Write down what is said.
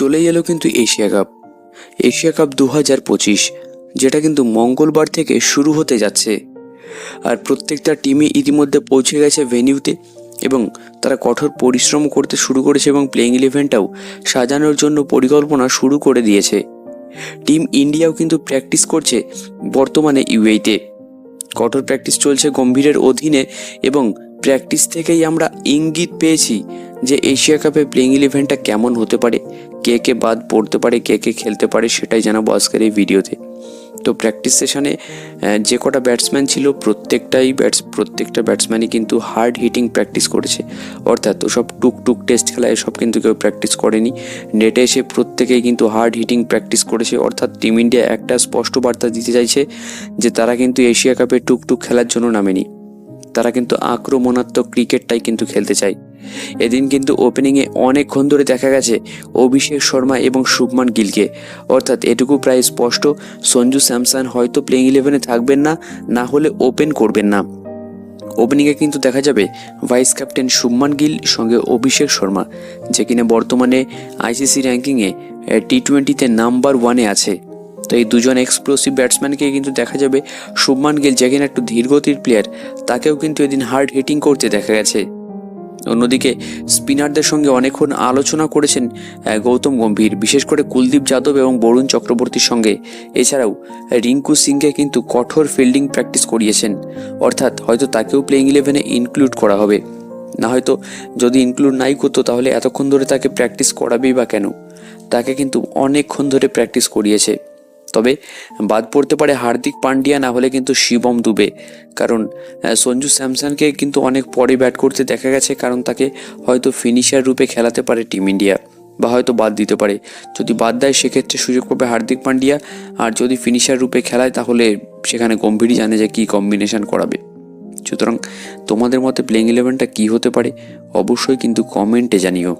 চলেই এলো কিন্তু এশিয়া কাপ। এশিয়া কাপ দু হাজার পঁচিশ, যেটা কিন্তু মঙ্গলবার থেকে শুরু হতে যাচ্ছে। আর প্রত্যেকটা টিমই ইতিমধ্যে পৌঁছে গেছে ভেনিউতে এবং তারা কঠোর পরিশ্রম করতে শুরু করেছে এবং প্লেইং ইলেভেনটাও সাজানোর জন্য পরিকল্পনা শুরু করে দিয়েছে। টিম ইন্ডিয়াও কিন্তু প্র্যাকটিস করছে বর্তমানে ইউএইতে কঠোর প্র্যাকটিস চলছে গম্ভীরের অধীনে এবং প্র্যাকটিস থেকেই আমরা ইঙ্গিত পেয়েছি যে এশিয়া কাপে প্লেইং ইলেভেনটা কেমন হতে পারে, কে কে বাদ পড়তে পারে, কে কে খেলতে পারে সেটাই জানাব আজকের এই ভিডিওতে। তো প্র্যাকটিস সেশনে যে কটা ব্যাটসম্যান ছিল প্রত্যেকটাই ব্যাটস প্রত্যেকটা ব্যাটসম্যানই কিন্তু হার্ড হিটিং প্র্যাকটিস করেছে। অর্থাৎ ওসব টুক টুক টেস্ট খেলায় সব কিন্তু কেউ প্র্যাকটিস করেনি। নেটে এসে প্রত্যেকেই কিন্তু হার্ড হিটিং প্র্যাকটিস করেছে। অর্থাৎ টিম ইন্ডিয়া একটা স্পষ্ট বার্তা দিতে চাইছে যে তারা কিন্তু এশিয়া কাপে টুকটুক খেলার জন্য নামেনি। তারা কিন্তু আক্রমণাত্মক ক্রিকেটটাই কিন্তু খেলতে চায়। এদিন কিন্তু ওপেনিংয়ে অনেকক্ষণ ধরে দেখা গেছে অভিষেক শর্মা এবং শুভমান গিলকে। অর্থাৎ এটুকু প্রায় স্পষ্ট, সঞ্জু স্যামসন হয়তো প্লেইং ইলেভেনে থাকবেন না না হলে ওপেন করবেন না। ওপেনিংয়ে কিন্তু দেখা যাবে ভাইস ক্যাপ্টেন শুভমান গিল সঙ্গে অভিষেক শর্মা, যে কিনা বর্তমানে আইসিসি র্যাঙ্কিংয়ে টি টোয়েন্টিতে নাম্বার ওয়ানে আছে। তো এই দুজন এক্সপ্লোসিভ ব্যাটসম্যানকে কিন্তু দেখা যাবে শুভমান গিল, যে কিনা একটু ধীরগতির প্লেয়ার তাকেও কিন্তু এদিন হার্ড হিটিং করতে দেখা গেছে। অন্যদিকে স্পিনারদের সঙ্গে অনেকক্ষণ আলোচনা করেছেন গৌতম গম্ভীর, বিশেষ করে কুলদীপ যাদব এবং বরুণ চক্রবর্তীর সঙ্গে। এছাড়াও রিঙ্কু সিংকে কিন্তু কঠোর ফিল্ডিং প্র্যাকটিস করিয়েছেন, অর্থাৎ হয়তো তাকেও প্লেইং ইলেভেনে ইনক্লুড করা হবে। না হয়তো যদি ইনক্লুড নাই করতো, তাহলে এতক্ষণ ধরে তাকে প্র্যাকটিস করাবেই বা কেন? তাকে কিন্তু অনেকক্ষণ ধরে প্র্যাকটিস করিয়েছে। তবে বাদ পড়তে পারে হার্দিক পান্ডিয়া, না হলে কিন্তু শিবম দুবে। কারণ সঞ্জু স্যামসনকে কিন্তু অনেক পরে ব্যাট করতে দেখা গেছে, কারণ তাকে হয়তো ফিনিশার রূপে খেলাতে পারে টিম ইন্ডিয়া বা হয়তো বাদ দিতে পারে। যদি বাদ দেয়, সেক্ষেত্রে সুযোগ পাবে হার্দিক পান্ডিয়া, আর যদি ফিনিশার রূপে খেলায়, তাহলে সেখানে গম্ভীরই জানে যে কী কম্বিনেশন করাবে। সুতরাং তোমাদের মতে প্লেইং ইলেভেনটা কী হতে পারে? অবশ্যই কিন্তু কমেন্টে জানিও।